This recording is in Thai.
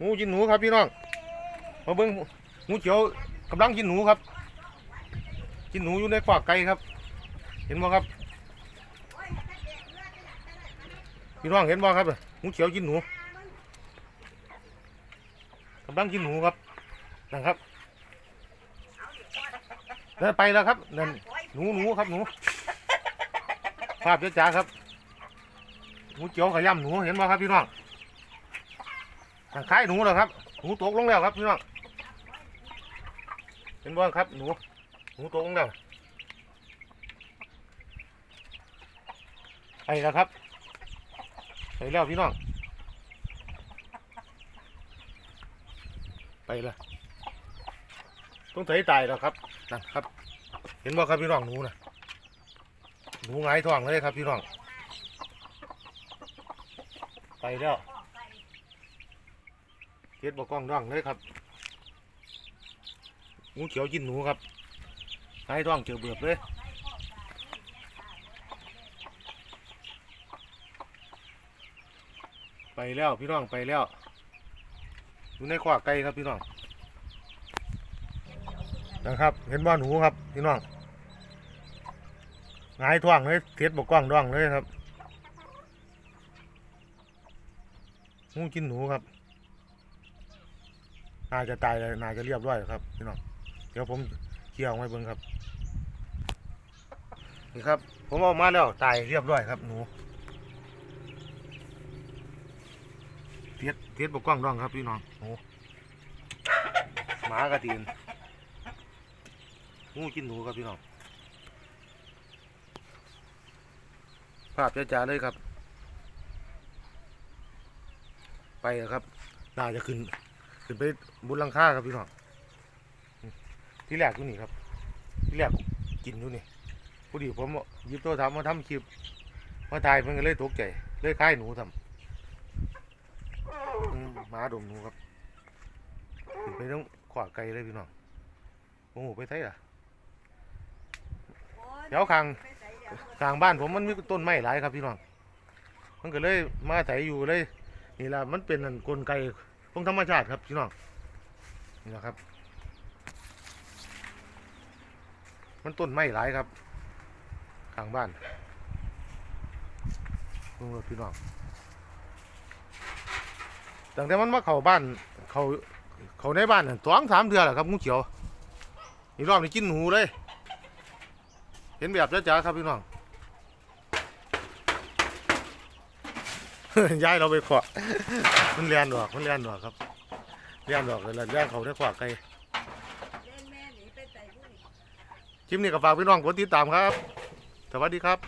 หมูกินหนูครับพี่น้องมาเบิ่งหมูเขียวกำลังกินหนูครับ กินหนูอยู่ในขวากไก่ครับ เห็นบ่ครับพี่น้องเห็นบ่ครับหมูเขียวกินหนูกำลังกินหนูครับนั่นครับนั่นไปแล้วครับนั่นหนูหนูครับหนูภาพเจ้าๆครับหมูเขียวขย้ำหนูเห็นบ่ครับพี่น้อง ทางคล้ายหนูแล้วครับ หนูตกลงแล้วครับพี่น้อง เห็นบ่ครับหนู หนูตกลงแล้วไปแล้วครับไปแล้วพี่น้อง ไปละต้องใส่ตายแล้วครับนะครับ เห็นบ่ครับพี่น้องหนูนะหนูหงท้องเลยครับพี่น้อง ไปแล้ว เฮ็ดบกล้องด่องเลยครับหูเขียวกินหนูครับหงายท้องเจอเบือบเลยไปแล้วพี่น้องไปแล้วอยู่ในขวากไก่ครับพี่น้องนะครับเห็นบ้านหนูครับพี่น้องหงายท้องเลยเทียดบกกว้างด่องเลยครับงูกินหนูครับ น่าจะตายเลยน่าจะเรียบร้อยครับพี่น้องเดี๋ยวผมเคี่ยวไว้เบิ่งครับ นี่ครับ ผมออกมาแล้วตายเรียบร้อยครับหนูเทียดเทียดบกกล้องร่องครับพี่น้องโอ้หมากระตีนงูกินหนูครับพี่น้องภาพจ้าๆเลยครับ ไปแล้วครับน่าจะขึ้น ขึ้นไปบนหลังคาครับพี่น้องที่แรกอยู่นี่ครับ ที่แรกกินอยู่นี่พอดีผมยิบโทรศัพท์มาทำคลิปมาถ่ายมันก็เลยตกใจเลยคล้ายหนูทำมหมาดมหนูครับขึ้นไปต้องขวาไกลเลยพี่น้องโอ้โหไปไทยล่ะเดี๋ยวข้างข้างบ้านผมมันมีต้นไม้หลายครับพี่น้องมันก็เลยมาใส่อยู่เลยนี่แหละมันเป็นอันกลไก ของธรรมชาติครับพี่น้องนี่แหละครับ มันต้นไม้หลายครับข้างบ้านดูครับพี่น้องตั้งแต่มันมาเข้าบ้านเขาเขาในบ้านนั่นสองสามเดือนแหละครับงูเขียวอีกรอบนี้กินหูเลย เห็นแบบจ้าๆครับพี่น้อง ย้ายเราไปขวามันเลียนดอกมันเลียนดอกครับเลียนดอกเลยแล้วเลียนเขาได้ขวาไกลเล่นแม่หนีไปใส่ผู้หญิงคลิปนี้ก็ฝากพี่น้องกดติดตามครับ สวัสดีครับ